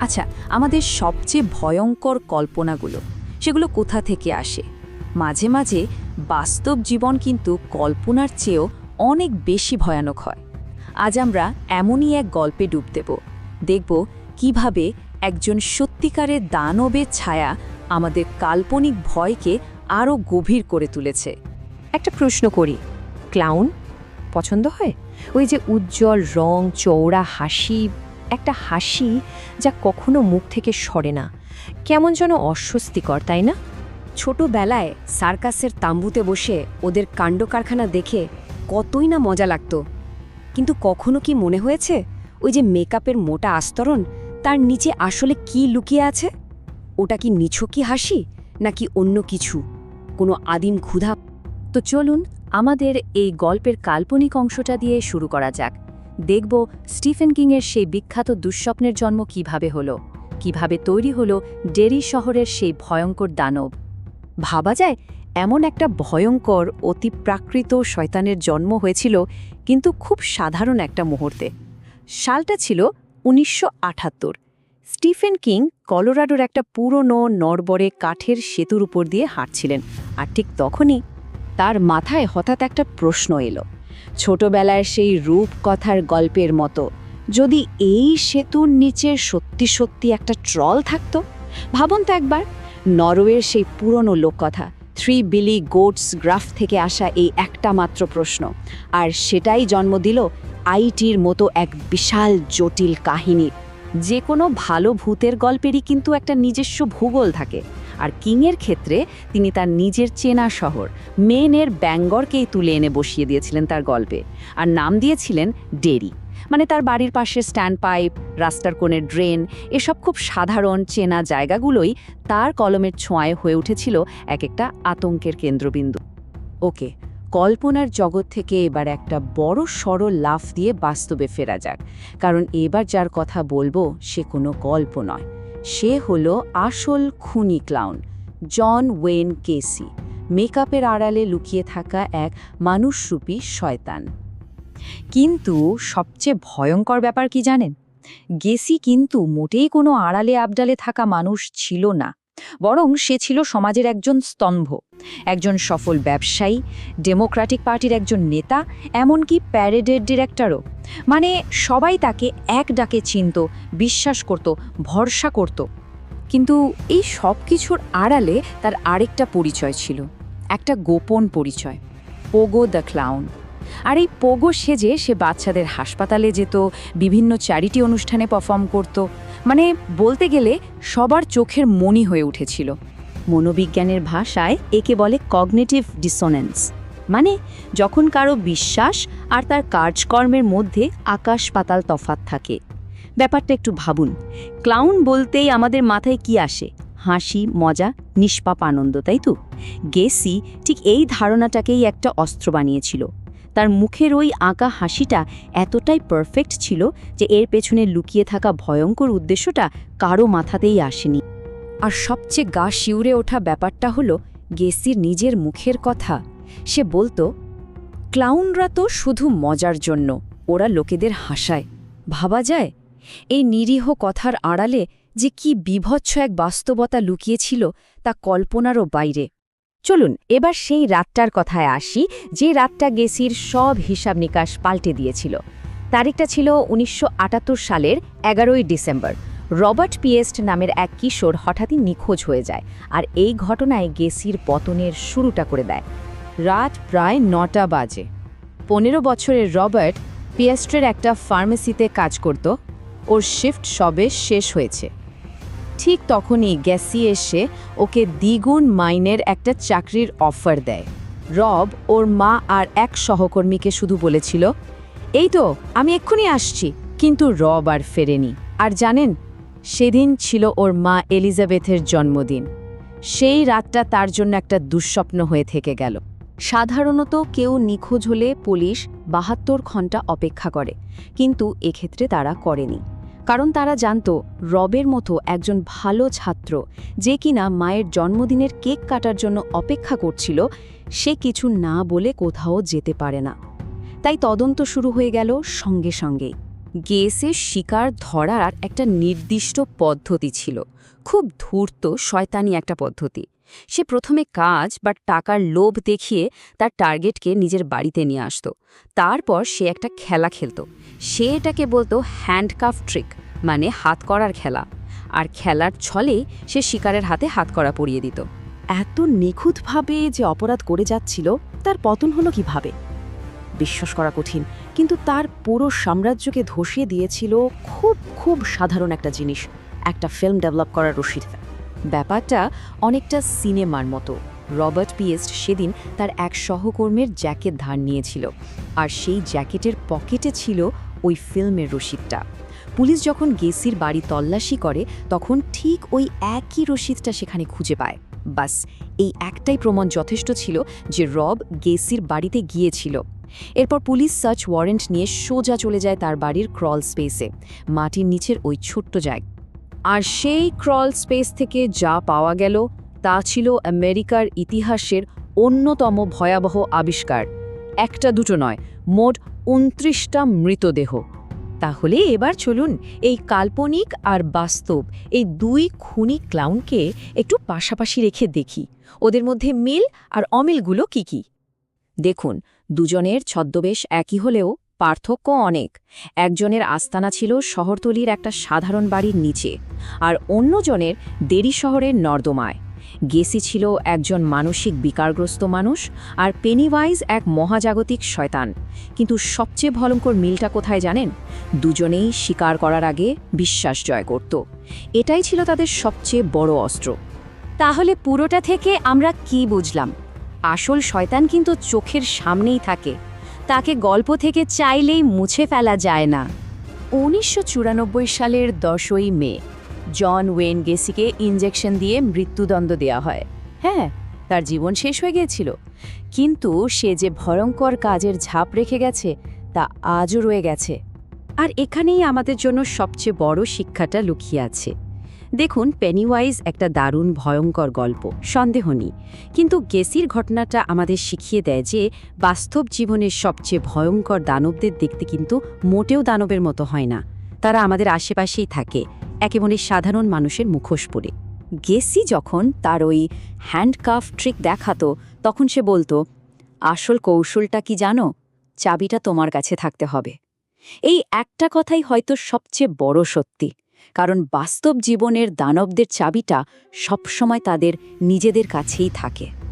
আচ্ছা আমাদের সবচেয়ে ভয়ঙ্কর কল্পনাগুলো, সেগুলো কোথা থেকে আসে? মাঝে মাঝে বাস্তব জীবন কিন্তু কল্পনার চেয়েও অনেক বেশি ভয়ানক হয়। আজ আমরা এমনই এক গল্পে ডুব দেব। দেখব কীভাবে একজন সত্যিকারের দানবের ছায়া আমাদের কাল্পনিক ভয়কে আরও গভীর করে তুলেছে। একটা প্রশ্ন করি, ক্লাউন পছন্দ হয়? ওই যে উজ্জ্বল রং চৌড়া হাসি একটা হাসি যা কখনো মুখ থেকে সরে না। কেমন যেন অস্বস্তিকর, তাই না? ছোটবেলায় সার্কাসের তাম্বুতে বসে ওদের কাণ্ডকারখানা দেখে কতই না মজা লাগতো। কিন্তু কখনো কি মনে হয়েছে ওই যে মেকআপের মোটা আস্তরণ তার নিচে আসলে কি লুকিয়ে আছে? ওটা কি নিছকি হাসি নাকি অন্য কিছু? কোনো আদিম ক্ষুধা? তো চলুন আমাদের এই গল্পের কাল্পনিক অংশটা দিয়ে শুরু করা যাক। দেখব স্টিফেন কিংয়ের সেই বিখ্যাত দুঃস্বপ্নের জন্ম কীভাবে হলো, কীভাবে তৈরি হলো ডেরি শহরের সেই ভয়ঙ্কর দানব। ভাবা যায়, এমন একটা ভয়ঙ্কর অতি প্রাকৃত শয়তানের জন্ম হয়েছিল কিন্তু খুব সাধারণ একটা মুহূর্তে। সালটা ছিল উনিশশো আটাত্তর। স্টিফেন কিং কলোরাডোর একটা পুরনো নরবরে কাঠের সেতুর উপর দিয়ে হাঁটছিলেন, আর ঠিক তখনই তার মাথায় হঠাৎ একটা প্রশ্ন এলো। ছোটবেলার সেই রূপকথার গল্পের মতো। যদি এই সেতুর নিচে সত্যি সত্যি একটা ট্রল থাকতো? ভাবুন তো একবার, নরওয়ের সেই পুরনো লোককথা, থ্রি বিলি গোটস গ্রাফ থেকে আসা এই একটা মাত্র প্রশ্ন। আর সেটাই জন্ম দিল আইটির মতো এক বিশাল জটিল কাহিনীর। যে কোনো ভালো ভূতের গল্পেরই কিন্তু একটা নিজস্ব ভূগোল থাকে। আর কিংয়ের ক্ষেত্রে তিনি তার নিজের চেনা শহর, মেনের ব্যাঙ্গরকেই তুলে এনে বসিয়ে দিয়েছিলেন তার গল্পে। আর নাম দিয়েছিলেন ডেরি। মানে তার বাড়ির পাশে স্ট্যান্ড পাইপ রাস্তার কোণের ড্রেন, এসব খুব সাধারণ চেনা জায়গাগুলোই তার কলমের ছোঁয়ায় হয়ে উঠেছিল এক একটা আতঙ্কের কেন্দ্রবিন্দু। ওকে, কল্পনার জগৎ থেকে এবার একটা বড় সরল লাফ দিয়ে বাস্তবে ফেরা যাক। কারণ এবার যার কথা বলব সে কোনো গল্প নয়। সে হলো আসল খুনি ক্লাউন জন ওয়েন কেসি, মেকআপের আড়ালে লুকিয়ে থাকা এক মানুষরূপী শয়তান। কিন্তু সবচেয়ে ভয়ঙ্কর ব্যাপার কি জানেন? গেসি কিন্তু মোটেই কোনো আড়ালে আবডালে থাকা মানুষ ছিল না। বরং সে ছিল সমাজের একজন স্তম্ভ, একজন সফল ব্যবসায়ী ডেমোক্রেটিক পার্টির একজন নেতা, এমনকি প্যারেডের ডিরেক্টরও। মানে সবাই তাকে এক ডাকে চিনত, বিশ্বাস করত, ভরসা করত। কিন্তু এই সব কিছুর আড়ালে তার আরেকটা পরিচয় ছিল, একটা গোপন পরিচয়, পোগো দ্য ক্লাউন। আর এই পোগো সেজে সে বাচ্চাদের হাসপাতালে যেত, বিভিন্ন চ্যারিটি অনুষ্ঠানে পারফর্ম করত। মানে বলতে গেলে সবার চোখের মনি হয়ে উঠেছিল। মনোবিজ্ঞানের ভাষায় একে বলে কগনেটিভ ডিসোনেন্স মানে যখন কারও বিশ্বাস আর তার কাজকর্মের মধ্যে আকাশ পাতাল তফাত থাকে। ব্যাপারটা একটু ভাবুন। ক্লাউন বলতেই আমাদের মাথায় কি আসে? হাসি, মজা, নিষ্পাপ আনন্দ, তাই তো? গেসি ঠিক এই ধারণাটাকেই একটা অস্ত্র বানিয়েছিল। তার মুখের ওই আঁকা হাসিটা এতটাই পারফেক্ট ছিল যে এর পেছনে লুকিয়ে থাকা ভয়ঙ্কর উদ্দেশ্যটা কারও মাথাতেই আসেনি। আর সবচেয়ে গা শিউরে ওঠা ব্যাপারটা হলো গেসির নিজের মুখের কথা। সে বলতো, ক্লাউনরা তো শুধু মজার জন্য, ওরা লোকেদের হাসায়। ভাবা যায়? এই নিরীহ কথার আড়ালে যে কি বিভৎস এক বাস্তবতা লুকিয়েছিল তা কল্পনারও বাইরে। চলুন, এবার সেই রাতটার কথায় আসি, যে রাতটা গেসির সব হিসাব নিকাশ পাল্টে দিয়েছিল। তারিখটা ছিল উনিশশো আটাত্তর সালের এগারোই ডিসেম্বর। রবার্ট পিয়েস্ট নামের এক কিশোর হঠাৎই নিখোঁজ হয়ে যায় আর এই ঘটনায় গেসির পতনের শুরুটা করে দেয়। রাত প্রায় নটা বাজে। পনেরো বছরের রবার্ট পিয়েস্টের একটা ফার্মেসিতে কাজ করত। ওর শিফট সবে শেষ হয়েছে। ঠিক তখনই গ্যাসি এসে ওকে দ্বিগুণ মাইনের একটা চাকরির অফার দেয়। রব ওর মা আর এক সহকর্মীকে শুধু বলেছিল, এই তো, আমি এক্ষুনি আসছি। কিন্তু রব আর ফেরেনি। আর জানেন, সেদিন ছিল ওর মা এলিজাবেথের জন্মদিন। সেই রাতটা তার জন্য একটা দুঃস্বপ্ন হয়ে থেকে গেল। সাধারণত কেউ নিখোঁজ হলে পুলিশ বাহাত্তর ঘণ্টা অপেক্ষা করে, কিন্তু এক্ষেত্রে তারা করেনি। কারণ তারা জানত রবের মতো একজন ভালো ছাত্র যে কিনা মায়ের জন্মদিনের কেক কাটার জন্য অপেক্ষা করছিল, সে কিছু না বলে কোথাও যেতে পারে না। তাই তদন্ত শুরু হয়ে গেল সঙ্গে সঙ্গেই গেসের শিকার ধরার একটা নির্দিষ্ট পদ্ধতি ছিল। খুব ধূর্ত, শয়তানি একটা পদ্ধতি। সে প্রথমে কাজ বা টাকার লোভ দেখিয়ে তার টার্গেটকে নিজের বাড়িতে নিয়ে আসতো। তারপর সে একটা খেলা খেলতো। সে এটাকে বলতো হ্যান্ডকাফ ট্রিক মানে হাত করার খেলা। আর খেলার ছলে সে শিকারের হাতে হাত করা পরিয়ে দিত। এত নিখুঁতভাবে যে অপরাধ করে যাচ্ছিল, তার পতন হলো কীভাবে? বিশ্বাস করা কঠিন, কিন্তু তার পুরো সাম্রাজ্যকে ধসিয়ে দিয়েছিল খুব খুব সাধারণ একটা জিনিস, একটা ফিল্ম ডেভেলপ করার রশিদ। ব্যাপারটা অনেকটা সিনেমার মতো। রবার্ট পিয়েস্ট সেদিন তার এক সহকর্মীর জ্যাকেট ধার নিয়েছিল আর সেই জ্যাকেটের পকেটে ছিল ওই ফিল্মের রসিদটা। পুলিশ যখন গেসির বাড়ি তল্লাশি করে, তখন ঠিক ওই একই রসিদটা সেখানে খুঁজে পায়। বাস, এই একটাই প্রমাণ যথেষ্ট ছিল যে রব গেসির বাড়িতে গিয়েছিল। এরপর পুলিশ সার্চ ওয়ারেন্ট নিয়ে সোজা চলে যায় তার বাড়ির ক্রল স্পেসে, মাটির নিচের ওই ছোট্ট জায়গা আর সেই ক্রল স্পেস থেকে যা পাওয়া গেল, তা ছিল আমেরিকার ইতিহাসের অন্যতম ভয়াবহ আবিষ্কার। একটা দুটো নয়, মোট উনত্রিশটা মৃতদেহ। তাহলে এবার চলুন এই কাল্পনিক আর বাস্তব এই দুই খুনি ক্লাউনকে একটু পাশাপাশি রেখে দেখি। ওদের মধ্যে মিল আর অমিলগুলো কি কি? দেখুন, দুজনের ছদ্মবেশ একই হলেও পার্থক্য অনেক। একজনের আস্তানা ছিল শহরতলির একটা সাধারণ বাড়ির নিচে আর অন্যজনের দেরি শহরের নর্দমায়। গেসি ছিল একজন মানসিক বিকারগ্রস্ত মানুষ আর পেনিওয়াইজ এক মহাজাগতিক শয়তান। কিন্তু সবচেয়ে ভয়ঙ্কর মিলটা কোথায় জানেন? দুজনেই শিকার করার আগে বিশ্বাস জয় করত। এটাই ছিল তাদের সবচেয়ে বড় অস্ত্র। তাহলে পুরোটা থেকে আমরা কি বুঝলাম? আসল শয়তান কিন্তু চোখের সামনেই থাকে। তাকে গল্প থেকে চাইলেই মুছে ফেলা যায় না। উনিশশো চুরানব্বই সালের দশই মে, জন ওয়েন গেসিকে ইঞ্জেকশন দিয়ে মৃত্যুদণ্ড দেয়া হয়। হ্যাঁ তার জীবন শেষ হয়ে গিয়েছিল। কিন্তু সে যে ভয়ঙ্কর কাজের ঝাপ রেখে গেছে, তা আজও রয়ে গেছে। আর এখানেই আমাদের জন্য সবচেয়ে বড় শিক্ষাটা লুকিয়ে আছে। দেখুন পেনিওয়াইজ একটা দারুণ ভয়ঙ্কর গল্প, সন্দেহ নেই। কিন্তু গেসির ঘটনাটা আমাদের শিখিয়ে দেয় যে বাস্তব জীবনের সবচেয়ে ভয়ঙ্কর দানবদের দেখতে কিন্তু মোটেও দানবের মতো হয় না। তারা আমাদের আশেপাশেই থাকে একেবারে সাধারণ মানুষের মুখোশ পরে। গেসি যখন তার ওই হ্যান্ডকাফ ট্রিক দেখাতো, তখন সে বলতো, আসল কৌশলটা কি জানো? চাবিটা তোমার কাছে থাকতে হবে। এই একটা কথাই হয়তো সবচেয়ে বড় সত্যি। কারণ বাস্তব জীবনের দানবদের চাবিটা সবসময় তাদের নিজেদের কাছেই থাকে।